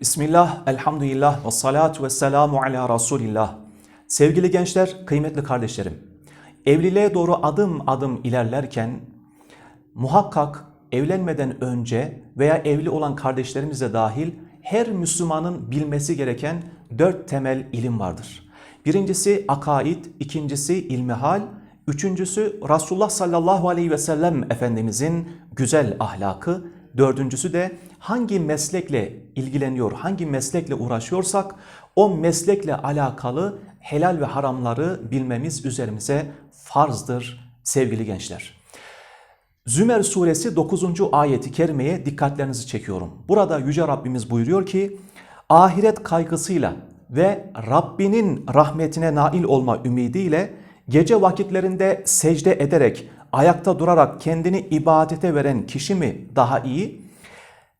Bismillah, elhamdülillah ve salatu ve selamu ala Resulillah. Sevgili gençler, kıymetli kardeşlerim. Evliliğe doğru adım adım ilerlerken muhakkak evlenmeden önce veya evli olan kardeşlerimize dahil her Müslümanın bilmesi gereken dört temel ilim vardır. Birincisi akaid, ikincisi ilmihal, üçüncüsü Resulullah sallallahu aleyhi ve sellem Efendimizin güzel ahlakı, dördüncüsü de hangi meslekle ilgileniyor, hangi meslekle uğraşıyorsak o meslekle alakalı helal ve haramları bilmemiz üzerimize farzdır sevgili gençler. Zümer suresi 9. ayeti kerimeye dikkatlerinizi çekiyorum. Burada Yüce Rabbimiz buyuruyor ki ahiret kaygısıyla ve Rabbinin rahmetine nail olma ümidiyle gece vakitlerinde secde ederek ayakta durarak kendini ibadete veren kişi mi daha iyi?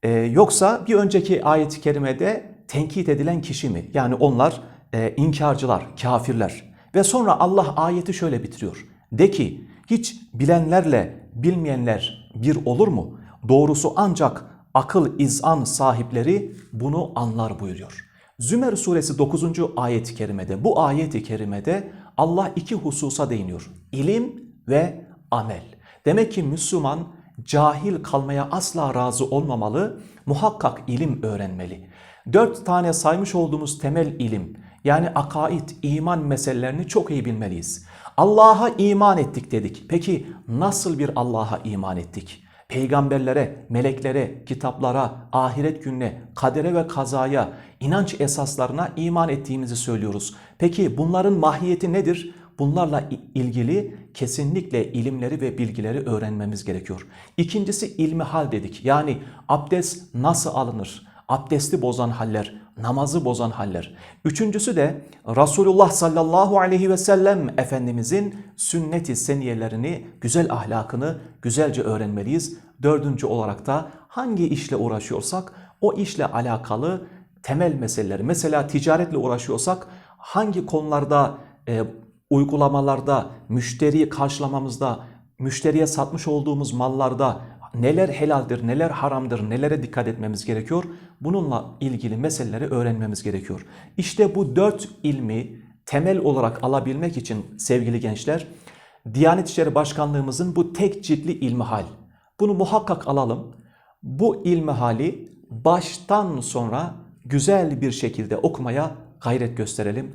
Ee, yoksa bir önceki ayet-i kerimede tenkit edilen kişi mi? Yani onlar e, inkarcılar, kafirler. Ve sonra Allah ayeti şöyle bitiriyor. De ki hiç bilenlerle bilmeyenler bir olur mu? Doğrusu ancak akıl izan sahipleri bunu anlar buyuruyor. Zümer suresi 9. ayet-i kerimede bu ayet-i kerimede Allah iki hususa değiniyor. İlim ve amel. Demek ki Müslüman cahil kalmaya asla razı olmamalı, muhakkak ilim öğrenmeli. Dört tane saymış olduğumuz temel ilim yani akaid, iman meselelerini çok iyi bilmeliyiz. Allah'a iman ettik dedik. Peki nasıl bir Allah'a iman ettik? Peygamberlere, meleklere, kitaplara, ahiret gününe, kadere ve kazaya, inanç esaslarına iman ettiğimizi söylüyoruz. Peki bunların mahiyeti nedir? Bunlarla ilgili kesinlikle ilimleri ve bilgileri öğrenmemiz gerekiyor. İkincisi ilmi hal dedik. Yani abdest nasıl alınır? Abdesti bozan haller, namazı bozan haller. Üçüncüsü de Resulullah sallallahu aleyhi ve sellem Efendimizin sünnet-i seniyelerini, güzel ahlakını güzelce öğrenmeliyiz. Dördüncü olarak da hangi işle uğraşıyorsak o işle alakalı temel meseleleri. Mesela ticaretle uğraşıyorsak hangi konularda e, uygulamalarda, müşteriyi karşılamamızda, müşteriye satmış olduğumuz mallarda neler helaldir, neler haramdır, nelere dikkat etmemiz gerekiyor? Bununla ilgili meseleleri öğrenmemiz gerekiyor. İşte bu dört ilmi temel olarak alabilmek için sevgili gençler, Diyanet İşleri Başkanlığımızın bu tek ciltli ilmihal. Bunu muhakkak alalım. Bu ilmihali baştan sonra güzel bir şekilde okumaya gayret gösterelim.